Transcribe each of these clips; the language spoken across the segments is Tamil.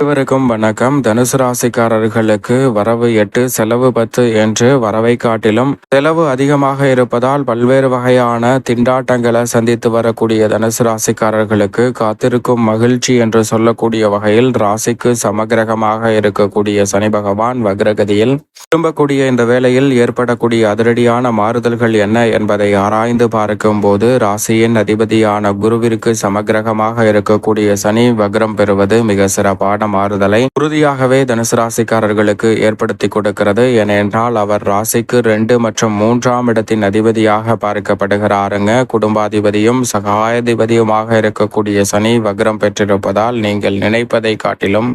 அனைவருக்கும் வணக்கம். தனுசு ராசிக்காரர்களுக்கு வரவு எட்டு செலவு பத்து என்று வரவை காட்டிலும் செலவு அதிகமாக இருப்பதால் பல்வேறு வகையான திண்டாட்டங்களை சந்தித்து வரக்கூடிய தனுசு ராசிக்காரர்களுக்கு காத்திருக்கும் மகிழ்ச்சி என்று சொல்லக்கூடிய வகையில் ராசிக்கு சமகிரகமாக இருக்கக்கூடிய சனி பகவான் வக்ரகதியில் திரும்பக்கூடிய இந்த வேளையில் ஏற்படக்கூடிய அதிரடியான மாறுதல்கள் என்ன என்பதை ஆராய்ந்து பார்க்கும் போது ராசியின் அதிபதியான குருவிற்கு சமகிரகமாக இருக்கக்கூடிய சனி வக்ரம் பெறுவது மிக சிறப்பான மாறுதலை உறுதியாகவே தனுசு ராசிக்காரர்களுக்கு ஏற்படுத்தி கொடுக்கிறது. ஏனென்றால் அவர் ராசிக்கு ரெண்டு மற்றும் மூன்றாம் இடத்தின் அதிபதியாக பார்க்கப்படுகிறாருங்க. குடும்பாதிபதியும் சகாயாதிபதியுமாக இருக்கக்கூடிய சனி வக்ரம் பெற்றிருப்பதால் நீங்கள் நினைப்பதை காட்டிலும்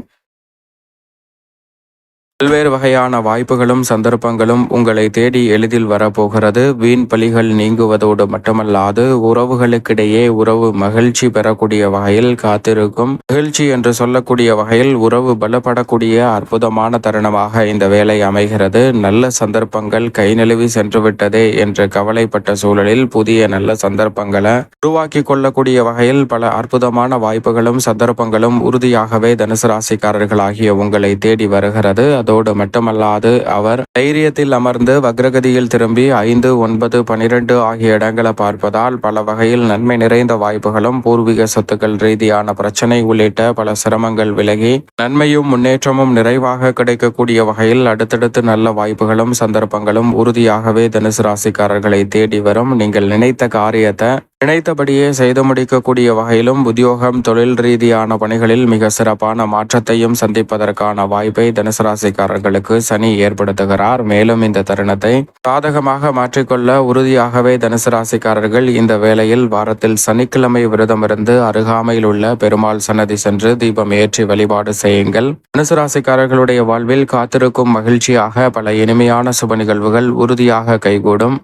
பல்வேறு வகையான வாய்ப்புகளும் சந்தர்ப்பங்களும் உங்களை தேடி எளிதில் வரப்போகிறது. வீண் பலிகள் நீங்குவதோடு மட்டுமல்லாது உறவுகளுக்கிடையே உறவு மகிழ்ச்சி பெறக்கூடிய வகையில் காத்திருக்கும். மகிழ்ச்சி என்று சொல்லக்கூடிய வகையில் உறவு பலப்படக்கூடிய அற்புதமான தருணமாக இந்த வேலை அமைகிறது. நல்ல சந்தர்ப்பங்கள் கை நழுவி சென்றுவிட்டதே என்று கவலைப்பட்ட சூழலில் புதிய நல்ல சந்தர்ப்பங்களை உருவாக்கி கொள்ளக்கூடிய வகையில் பல அற்புதமான வாய்ப்புகளும் சந்தர்ப்பங்களும் உறுதியாகவே தனுசு ராசிக்காரர்களாகிய உங்களை தேடி வருகிறது. அதோடு மட்டுமல்லாது அவர் தைரியத்தில் அமர்ந்து வக்ரகதியில் திரும்பி ஐந்து ஒன்பது பனிரெண்டு ஆகிய இடங்களை பார்ப்பதால் பல வகையில் நன்மை நிறைந்த வாய்ப்புகளும் பூர்வீக சொத்துக்கள் ரீதியான பிரச்சனை உள்ளிட்ட பல சிரமங்கள் விலகி நன்மையும் முன்னேற்றமும் நிறைவாக கிடைக்கக்கூடிய வகையில் அடுத்தடுத்து நல்ல வாய்ப்புகளும் சந்தர்ப்பங்களும் உறுதியாகவே தனுசு ராசிக்காரர்களை தேடி வரும். நீங்கள் நினைத்த காரியத்தை நினைத்தபடியே செய்து முடிக்கக்கூடிய வகையிலும் உத்தியோகம் தொழில் ரீதியான பணிகளில் மிக சிறப்பான மாற்றத்தையும் சந்திப்பதற்கான வாய்ப்பை தனுசு ராசிக்காரர்களுக்கு சனி ஏற்படுத்துகிறார். மேலும் இந்த தருணத்தை சாதகமாக மாற்றிக்கொள்ள உறுதியாகவே தனுசு ராசிக்காரர்கள் இந்த வேளையில் வாரத்தில் சனிக்கிழமை விரதமிருந்து அருகாமையில் உள்ள பெருமாள் சன்னதி சென்று தீபம் ஏற்றி வழிபாடு செய்யுங்கள். தனுசு ராசிக்காரர்களுடைய வாழ்வில் காத்திருக்கும் மகிழ்ச்சியாக பல இனிமையான சுப நிகழ்வுகள் உறுதியாக கைகூடும்.